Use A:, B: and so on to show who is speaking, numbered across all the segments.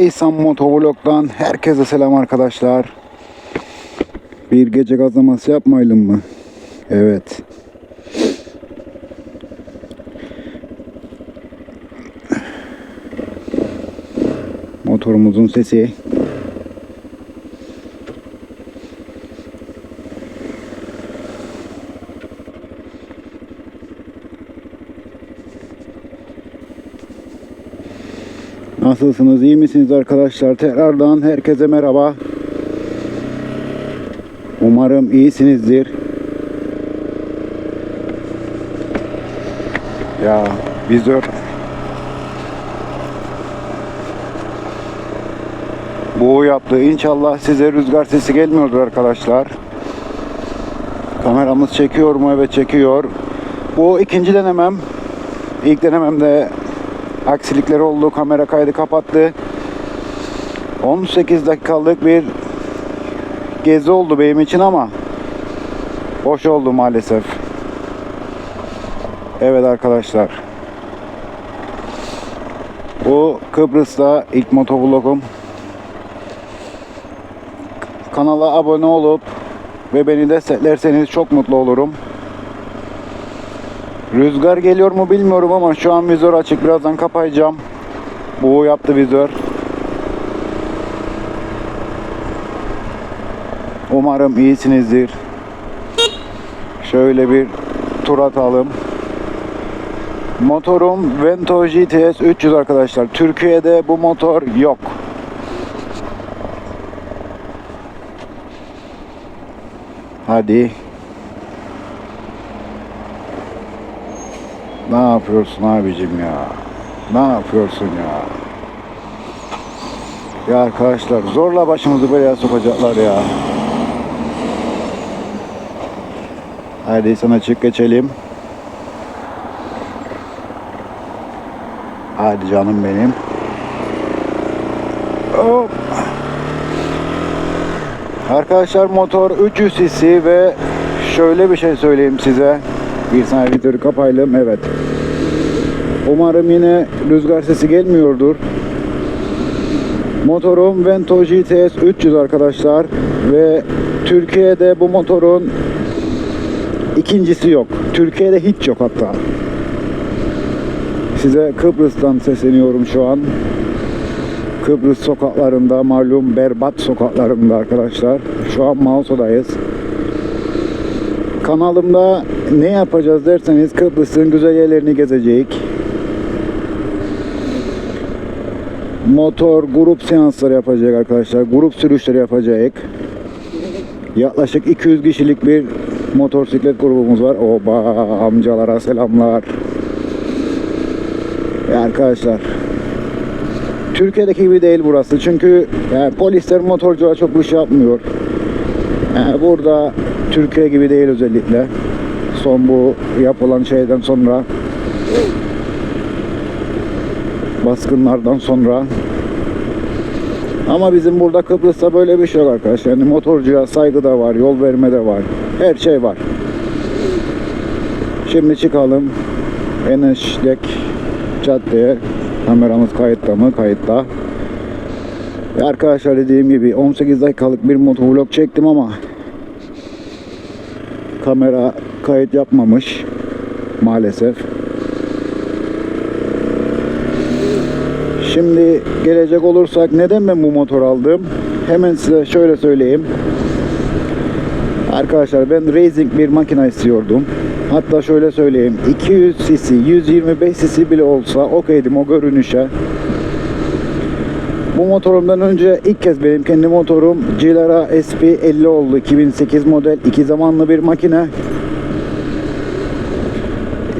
A: İhsan Motovlog'dan herkese selam arkadaşlar. Bir gece gazlaması yapmayalım mı? Evet. Motorumuzun sesi. Nasılsınız? iyi misiniz arkadaşlar? Tekrardan herkese merhaba. Umarım iyisinizdir. Ya vizör Bu yaptı. İnşallah size rüzgar sesi gelmiyordur arkadaşlar. Kameramız çekiyor mu? Evet çekiyor. Bu ikinci denemem. İlk denememde aksilikler oldu. Kamera kaydı kapattı. 18 dakikalık bir gezi oldu benim için ama boş oldu maalesef. Evet arkadaşlar. Bu Kıbrıs'ta ilk motovlogum. Kanala abone olup ve beni desteklerseniz çok mutlu olurum. Rüzgar geliyor mu bilmiyorum ama şu an vizör açık. Birazdan kapayacağım. Bu yaptı vizör. Umarım iyisinizdir. Şöyle bir tur atalım. Motorum Vento GTS 300 arkadaşlar. Türkiye'de bu motor yok. Hadi. Ne yapıyorsun abicim ya? Ne yapıyorsun ya? Ya arkadaşlar zorla başımızı belaya sokacaklar ya. Hadi sana çık geçelim. Hadi canım benim. Hop. Arkadaşlar motor 300 cc ve şöyle bir şey söyleyeyim size. Bir saniye videoyu kapayalım. Evet. Umarım yine rüzgar sesi gelmiyordur. Motorum Vento GTS 300 arkadaşlar ve Türkiye'de bu motorun ikincisi yok. Türkiye'de hiç yok hatta. Size Kıbrıs'tan sesleniyorum şu an. Kıbrıs sokaklarında malum berbat sokaklarında arkadaşlar. Şu an Mauso'dayız. Kanalımda ne yapacağız derseniz Kıbrıs'ın güzel yerlerini gezecek. Motor grup seansları yapacak arkadaşlar. Grup sürüşleri yapacak. Yaklaşık 200 kişilik bir motosiklet grubumuz var. Oba amcalara selamlar. Ya arkadaşlar Türkiye'deki gibi değil burası. Çünkü yani polisler motorculara çok bir şey yapmıyor. Yani burada Türkiye gibi değil özellikle. Son bu yapılan şeyden sonra baskınlardan sonra ama bizim burada Kıbrıs'ta böyle bir şey yok arkadaşlar. Yani motorcuya saygı da var, yol verme de var. Her şey var. Şimdi çıkalım. Eneşlek Caddeye. Kameramız kayıtta mı? Kayıtta. Ve arkadaşlar dediğim gibi 18 dakikalık bir motovlog çektim ama kamera kayıt yapmamış maalesef. Şimdi gelecek olursak neden ben bu motor aldım? Hemen size şöyle söyleyeyim. Arkadaşlar ben racing bir makine istiyordum. Hatta şöyle söyleyeyim 200 cc 125 cc bile olsa okeydim o görünüşe. Bu motorumdan önce ilk kez benim kendi motorum Cilara SP50 oldu 2008 model iki zamanlı bir makine.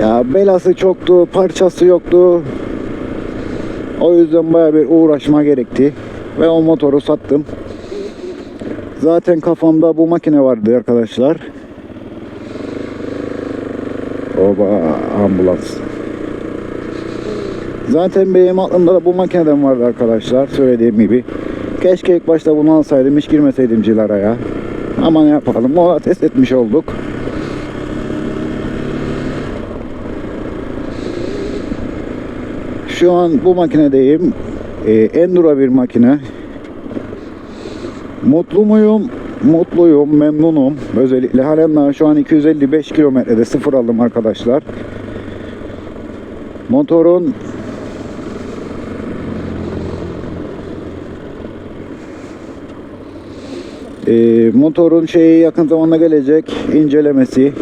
A: Ya belası çoktu, parçası yoktu. O yüzden baya bir uğraşma gerekti. Ve o motoru sattım. Zaten kafamda bu makine vardı arkadaşlar. Oba ambulans. Zaten benim aklımda da bu makineden vardı arkadaşlar. Söylediğim gibi. Keşke ilk başta bunu alsaydım. Hiç girmeseydim Cilara'ya. Ama ne yapalım. O test etmiş olduk. Şu an bu makinedeyim. Ee, Enduro bir makine. Mutlu muyum? Mutluyum, memnunum. Özellikle halen daha şu an 255 kilometrede sıfır aldım arkadaşlar. Motorun Ee, motorun şeyi yakın zamanda gelecek incelemesi.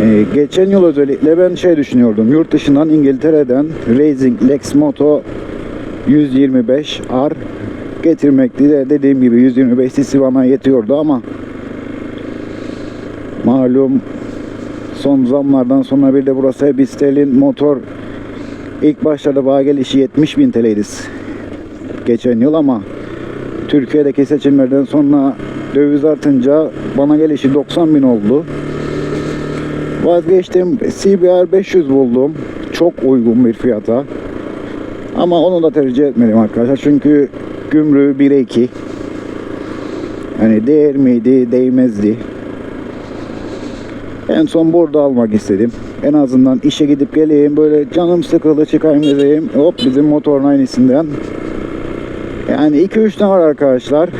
A: Ee, geçen yıl özellikle ben şey düşünüyordum. Yurt dışından İngiltere'den Racing Lex Moto 125 R getirmekti de dediğim gibi 125 cc bana yetiyordu ama malum son zamlardan sonra bir de burası hep istelin motor ilk başlarda bağ gelişi 70 bin TL'ydi geçen yıl ama Türkiye'deki seçimlerden sonra döviz artınca bana gelişi 90 bin oldu. Vazgeçtim. CBR 500 buldum. Çok uygun bir fiyata. Ama onu da tercih etmedim arkadaşlar. Çünkü gümrüğü 1'e 2. Hani değer miydi, değmezdi. En son burada almak istedim. En azından işe gidip geleyim böyle canım sıkıldı çıkayım dediğim hop bizim motorun aynısından. Yani 2-3 tane var arkadaşlar.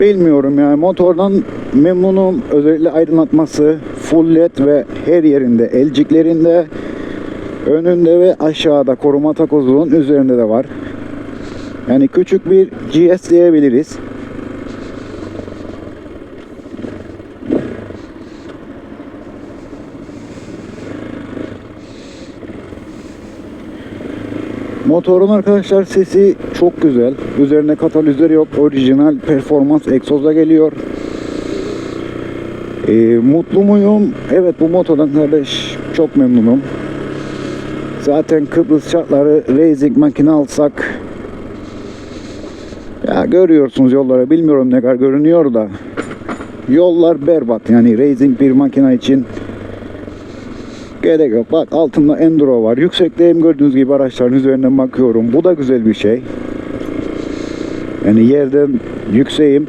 A: Bilmiyorum yani motordan memnunum. Özellikle aydınlatması full led ve her yerinde elciklerinde önünde ve aşağıda koruma takozunun üzerinde de var. Yani küçük bir GS diyebiliriz. Motorun arkadaşlar sesi çok güzel. Üzerine katalizör yok. Orijinal performans egzozla geliyor. Ee, mutlu muyum? Evet bu motordan kardeş çok memnunum. Zaten Kıbrıs şartları racing makine alsak ya görüyorsunuz yolları bilmiyorum ne kadar görünüyor da yollar berbat yani racing bir makine için gerek yok. Bak altında enduro var. Yüksekliğim gördüğünüz gibi araçların üzerinden bakıyorum. Bu da güzel bir şey. Yani yerden yükseğim.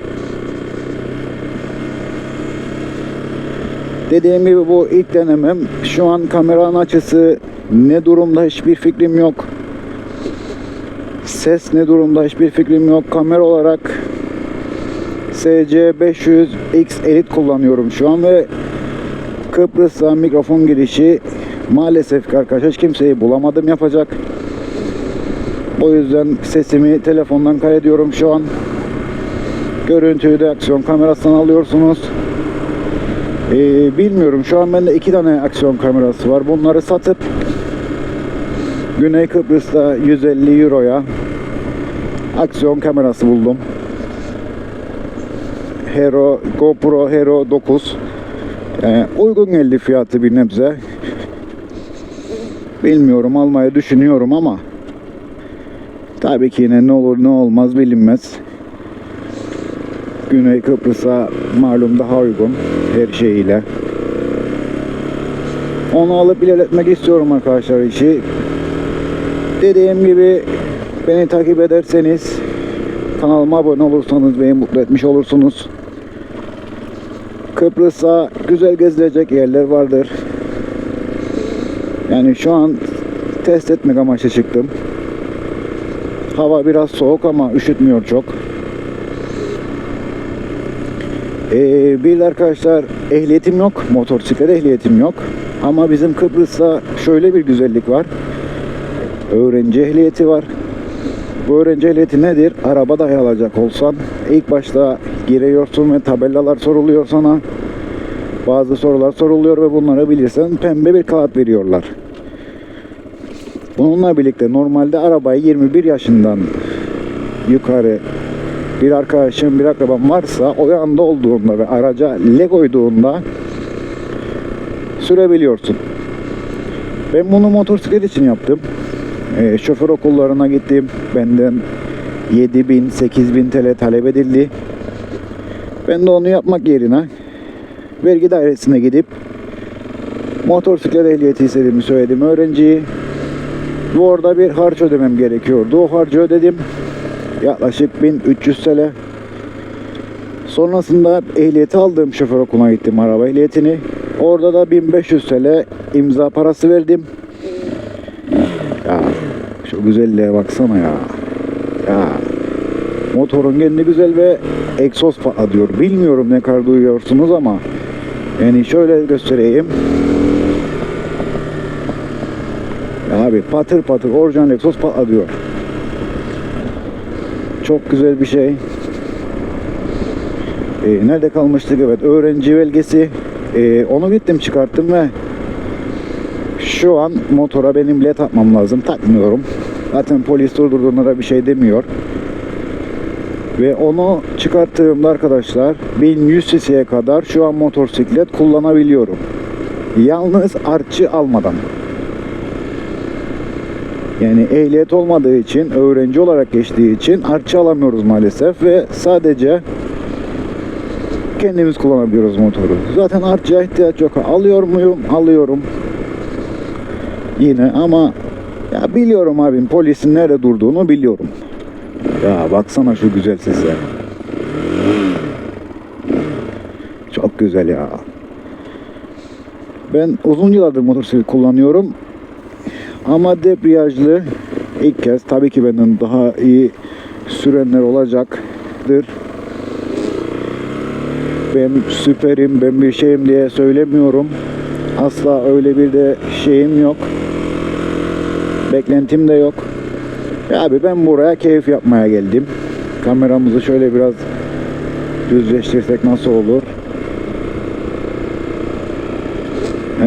A: Dediğim gibi bu ilk denemem. Şu an kameranın açısı ne durumda hiçbir fikrim yok. Ses ne durumda hiçbir fikrim yok. Kamera olarak SC500X Elite kullanıyorum şu an ve Kıbrıs'a mikrofon girişi maalesef arkadaşlar hiç kimseyi bulamadım yapacak. O yüzden sesimi telefondan kaydediyorum şu an. Görüntüyü de aksiyon kamerasından alıyorsunuz. Ee, bilmiyorum şu an bende iki tane aksiyon kamerası var. Bunları satıp Güney Kıbrıs'ta 150 Euro'ya aksiyon kamerası buldum. Hero GoPro Hero 9 yani uygun geldi fiyatı bir nebze. Bilmiyorum almayı düşünüyorum ama tabii ki yine ne olur ne olmaz bilinmez. Güney Kıbrıs'a malum daha uygun her şeyiyle. Onu alıp ilerletmek istiyorum arkadaşlar işi. Dediğim gibi beni takip ederseniz kanalıma abone olursanız beni mutlu etmiş olursunuz. Kıbrıs'a güzel gezilecek yerler vardır. Yani şu an test etmek amaçlı çıktım. Hava biraz soğuk ama üşütmüyor çok. Ee, bir arkadaşlar ehliyetim yok. Motosiklet ehliyetim yok. Ama bizim Kıbrıs'ta şöyle bir güzellik var. Öğrenci ehliyeti var. Bu öğrenci ehliyeti nedir? Araba dahi alacak olsan ilk başta giriyorsun ve tabelalar soruluyor sana. Bazı sorular soruluyor ve bunları bilirsen pembe bir kağıt veriyorlar. Bununla birlikte normalde arabayı 21 yaşından yukarı bir arkadaşım bir akrabam varsa o anda olduğunda ve araca le koyduğunda sürebiliyorsun. Ben bunu motosiklet için yaptım. Ee, şoför okullarına gittim. Benden 7000 8000 TL talep edildi. Ben de onu yapmak yerine vergi dairesine gidip motosiklet ehliyeti istediğimi söyledim öğrenciyi. Bu orada bir harç ödemem gerekiyordu. O harcı ödedim. Yaklaşık 1300 TL. Sonrasında ehliyeti aldığım şoför okuluna gittim araba ehliyetini. Orada da 1500 TL imza parası verdim. Şu güzelliğe baksana ya. Ya. Motorun kendi güzel ve egzoz patlıyor. Bilmiyorum ne kadar duyuyorsunuz ama yani şöyle göstereyim. Ya abi patır patır orijinal egzoz patlıyor. Çok güzel bir şey. Ee, nerede kalmıştık? Evet öğrenci belgesi. Ee, onu gittim çıkarttım ve şu an motora benim led atmam lazım. Takmıyorum. Zaten polis durdurduğunda da bir şey demiyor. Ve onu çıkarttığımda arkadaşlar 1100 cc'ye kadar şu an motosiklet kullanabiliyorum. Yalnız artçı almadan. Yani ehliyet olmadığı için, öğrenci olarak geçtiği için artçı alamıyoruz maalesef ve sadece kendimiz kullanabiliyoruz motoru. Zaten artçıya ihtiyaç yok. Alıyor muyum? Alıyorum. Yine ama ya biliyorum abim polisin nerede durduğunu biliyorum. Ya baksana şu güzel sese. Çok güzel ya. Ben uzun yıllardır motosiklet kullanıyorum. Ama debriyajlı ilk kez tabii ki benden daha iyi sürenler olacaktır. Ben süperim, ben bir şeyim diye söylemiyorum. Asla öyle bir de şeyim yok. Beklentim de yok. Ya abi ben buraya keyif yapmaya geldim. Kameramızı şöyle biraz düzleştirsek nasıl olur?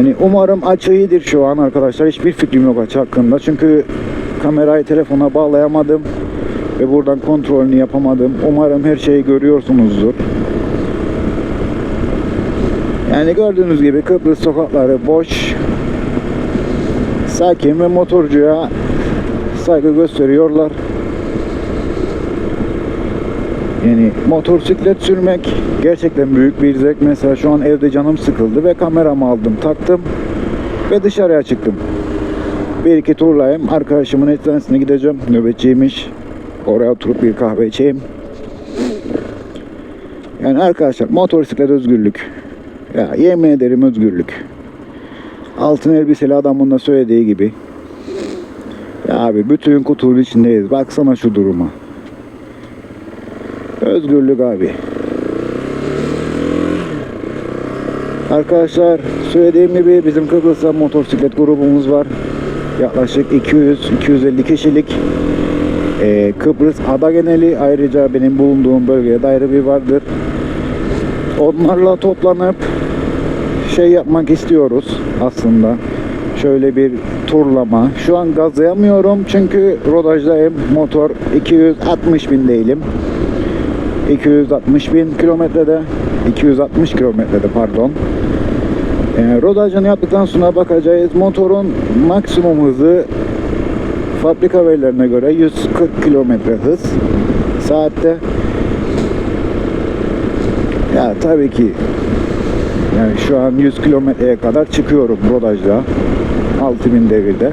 A: Yani umarım açı iyidir şu an arkadaşlar. Hiçbir fikrim yok açı hakkında. Çünkü kamerayı telefona bağlayamadım. Ve buradan kontrolünü yapamadım. Umarım her şeyi görüyorsunuzdur. Yani gördüğünüz gibi Kıbrıs sokakları boş. Sakin ve motorcuya saygı gösteriyorlar. Yani motosiklet sürmek gerçekten büyük bir zevk. Mesela şu an evde canım sıkıldı ve kameramı aldım, taktım ve dışarıya çıktım. Bir iki turlayayım. Arkadaşımın eczanesine gideceğim. Nöbetçiymiş. Oraya oturup bir kahve içeyim. Yani arkadaşlar motosiklet özgürlük. Ya yemin ederim özgürlük. Altın elbiseli adamın da söylediği gibi. Ya abi bütün kutunun içindeyiz. Baksana şu duruma. Özgürlük abi. Arkadaşlar söylediğim gibi bizim Kıbrıs'ta motosiklet grubumuz var. Yaklaşık 200-250 kişilik. Ee, Kıbrıs ada geneli ayrıca benim bulunduğum bölgeye dair bir vardır. Onlarla toplanıp şey yapmak istiyoruz aslında. Şöyle bir turlama. Şu an gazlayamıyorum çünkü rodajdayım. Motor 260 bin değilim. 260 bin kilometrede 260 kilometrede pardon. E, rodajını yaptıktan sonra bakacağız. Motorun maksimum hızı fabrika verilerine göre 140 kilometre hız saatte. Ya tabii ki yani şu an 100 kilometreye kadar çıkıyorum rodajda. 6000 devirde.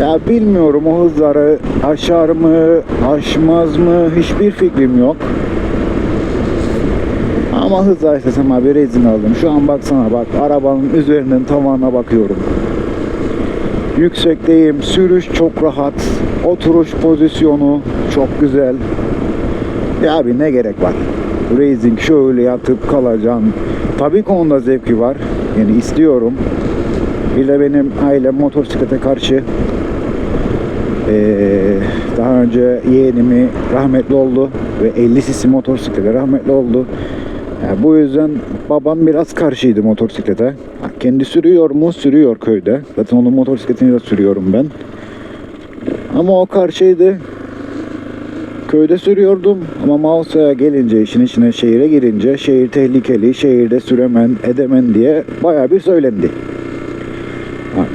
A: Ya bilmiyorum o hızları aşar mı, aşmaz mı hiçbir fikrim yok. Ama hız istesem abi rezin aldım. Şu an baksana bak arabanın üzerinden tavanına bakıyorum. Yüksekteyim. Sürüş çok rahat. Oturuş pozisyonu çok güzel. Ya abi ne gerek var? Racing şöyle yatıp kalacaksın. Tabii ki onda zevki var. Yani istiyorum. Bir de benim ailem motosiklete karşı. Ee, daha önce yeğenimi rahmetli oldu ve 50 cc motosiklete rahmetli oldu. Yani bu yüzden babam biraz karşıydı motosiklete. Kendi sürüyor mu? Sürüyor köyde. Zaten onun motosikletini de sürüyorum ben. Ama o karşıydı. Köyde sürüyordum ama Mausa'ya gelince, işin içine şehire girince şehir tehlikeli, şehirde süremen, edemen diye bayağı bir söylendi.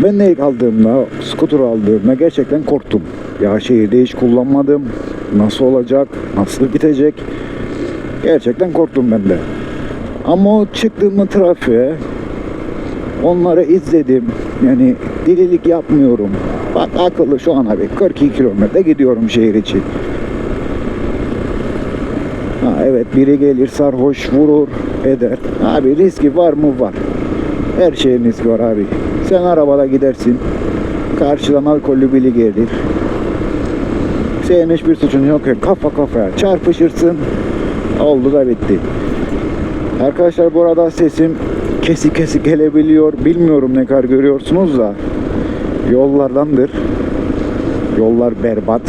A: Ben de aldığımda, skuter aldığımda gerçekten korktum. Ya şehirde hiç kullanmadım. Nasıl olacak? Nasıl gidecek? Gerçekten korktum ben de. Ama o çıktığımda trafiğe onları izledim. Yani delilik yapmıyorum. Bak akıllı şu an abi 42 kilometre gidiyorum şehir içi. Ha, evet biri gelir sarhoş vurur eder. Abi riski var mı? Var. Her şeyin riski var abi. Sen arabada gidersin. Karşıdan alkollü biri gelir. Senin hiçbir suçun yok. Kafa kafaya çarpışırsın. Oldu da bitti. Arkadaşlar bu arada sesim kesik kesik gelebiliyor. Bilmiyorum ne kadar görüyorsunuz da. Yollardandır. Yollar berbat.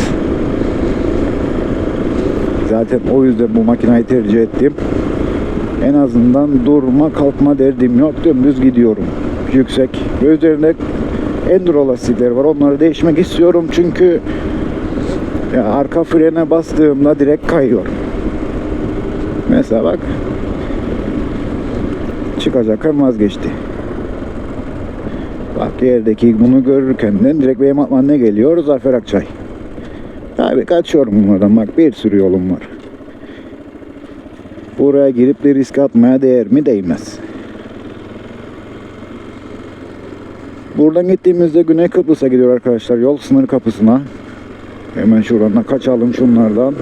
A: Zaten o yüzden bu makinayı tercih ettim. En azından durma kalkma derdim yok. Dümdüz gidiyorum. Yüksek. Ve üzerinde enduro lastikler var. Onları değişmek istiyorum çünkü arka frene bastığımda direkt kayıyor. Mesela bak çıkacakken vazgeçti. Bak yerdeki bunu görürken de direkt benim aklıma ne geliyor? Zafer Akçay. Abi kaçıyorum bunlardan bak bir sürü yolum var. Buraya girip de risk atmaya değer mi? Değmez. Buradan gittiğimizde Güney Kıbrıs'a gidiyor arkadaşlar. Yol sınır kapısına. Hemen şuradan da kaçalım şunlardan.